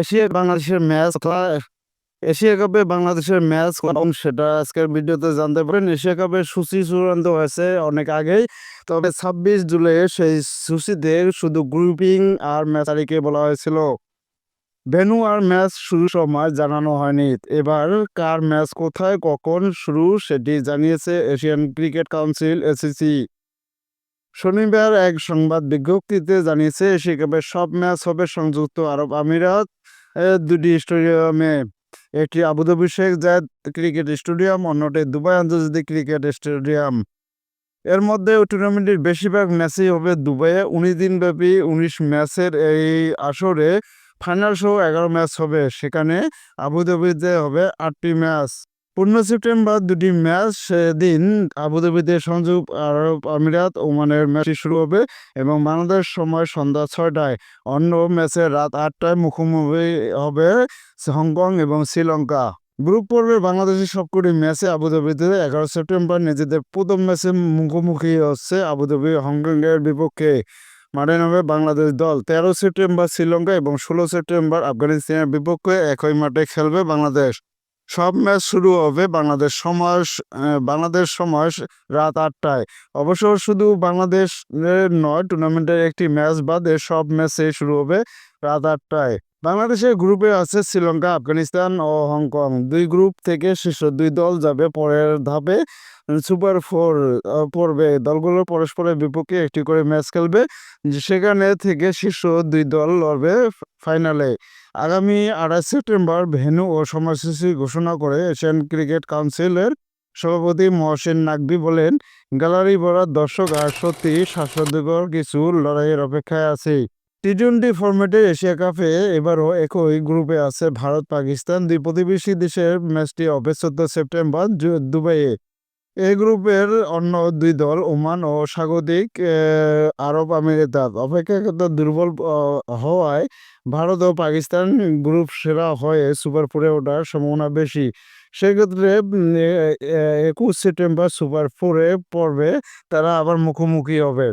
Asia বাংলাদেশের match Asia কাপে বাংলাদেশের ম্যাচ এবং সেটা আজকের ভিডিওতে জানতে পারেন এশিয়া কাপের সূচি চূড়ান্ত হয়েছে অনেক আগেই। তবে ছাব্বিশ জুলাই সেই সূচিতে শুধু গ্রুপিং আর ম্যাচ তারিখে বলা হয়েছিল। ভেনু আর ম্যাচ শুরু সময় জানানো হয়নি। এবার কার ম্যাচ কোথায়, কখন শুরু সেটি জানিয়েছে এশিয়ান ক্রিকেট কাউন্সিল, এসিসি। শনিবার এক সংবাদ বিজ্ঞপ্তিতে জানিয়েছে এশিয়া সব ম্যাচ হবে সংযুক্ত আরব আমিরাত দুটি স্টেডিয়ামে। একটি Abu Dhabi Sheikh Zayed cricket stadium, অন্যটি দুবাই আন্তর্জাতিক ক্রিকেট স্টেডিয়াম। এর মধ্যে টুর্নামেন্টের বেশিরভাগ ম্যাচই হবে দুবাইয়ে। উনিশ দিনব্যাপী উনিশ ম্যাচের এই আসরে ফাইনাল সহ এগারো ম্যাচ হবে। সেখানে আবুধাবিতে হবে আটটি ম্যাচ। পনেরো সেপ্টেম্বর দুটি ম্যাচ সেদিন আবুধাবিতে সংযুক্ত আরব আমিরাত ওমানের ম্যাচটি শুরু হবে এবং বাংলাদেশ সময় সন্ধ্যা ছয়টায়। অন্য ম্যাচে রাত আটটায় মুখোমুখি হবে হংকং এবং শ্রীলঙ্কা। গ্রুপ পর্বে বাংলাদেশের সবকটি ম্যাচে আবুধাবিতে এগারো সেপ্টেম্বর নিজেদের প্রথম ম্যাচে মুখোমুখি হচ্ছে আবুধাবি হংকংয়ের বিপক্ষে। মাঠে নামবে বাংলাদেশ দল তেরো সেপ্টেম্বর শ্রীলঙ্কা এবং ষোলো সেপ্টেম্বর আফগানিস্তানের বিপক্ষে একই মাঠে খেলবে বাংলাদেশ। সব ম্যাচ শুরু হবে বাংলাদেশ সময় বাংলাদেশ সময় রাত আটটায়। অবশ্য শুধু বাংলাদেশ নয় টুর্নামেন্টের একটি ম্যাচ বাদে সব ম্যাচে শুরু হবে রাত আটটায়। বাংলাদেশের গ্রুপে আছে শ্রীলঙ্কা, আফগানিস্তান ও হংকং। দুই গ্রুপ থেকে শীর্ষ দুই দল যাবে পরের ধাপে সুপার ফোর পর্বে। দলগুলো পরস্পরের বিপক্ষে একটি করে ম্যাচ খেলবে, সেখানে থেকে শীর্ষ দুই দল লড়বে ফাইনালে। আগামী আড়াই সেপ্টেম্বর ভেন্যু ও সময়সূচি ঘোষণা করে এশিয়ান ক্রিকেট কাউন্সিলের সভাপতি মহসিন নাকবি বলেন গ্যালারি ভরা দর্শক আর সত্যি শ্বাসরুদ্ধকর কিছু লড়াইয়ের অপেক্ষায় আছে। টি টোয়েন্টি ফরম্যাটের এশিয়া কাপে এবারও একই গ্রুপে আছে ভারত, পাকিস্তান। দুই প্রতিবেশী দেশের ম্যাচটি হবে চোদ্দ সেপ্টেম্বর দুবাইয়ে। এই গ্রুপের অন্য দুই দল ওমান ও স্বাগতিক আরব আমিরাত। অপেক্ষাকৃত দুর্বল হওয়ায় ভারত ও পাকিস্তান গ্রুপ সেরা হয়ে সুপার ফোরে ওঠার সম্ভাবনা বেশি। সেক্ষেত্রে একুশ সেপ্টেম্বর সুপার ফোরে পর্বে তারা আবার মুখোমুখি হবে।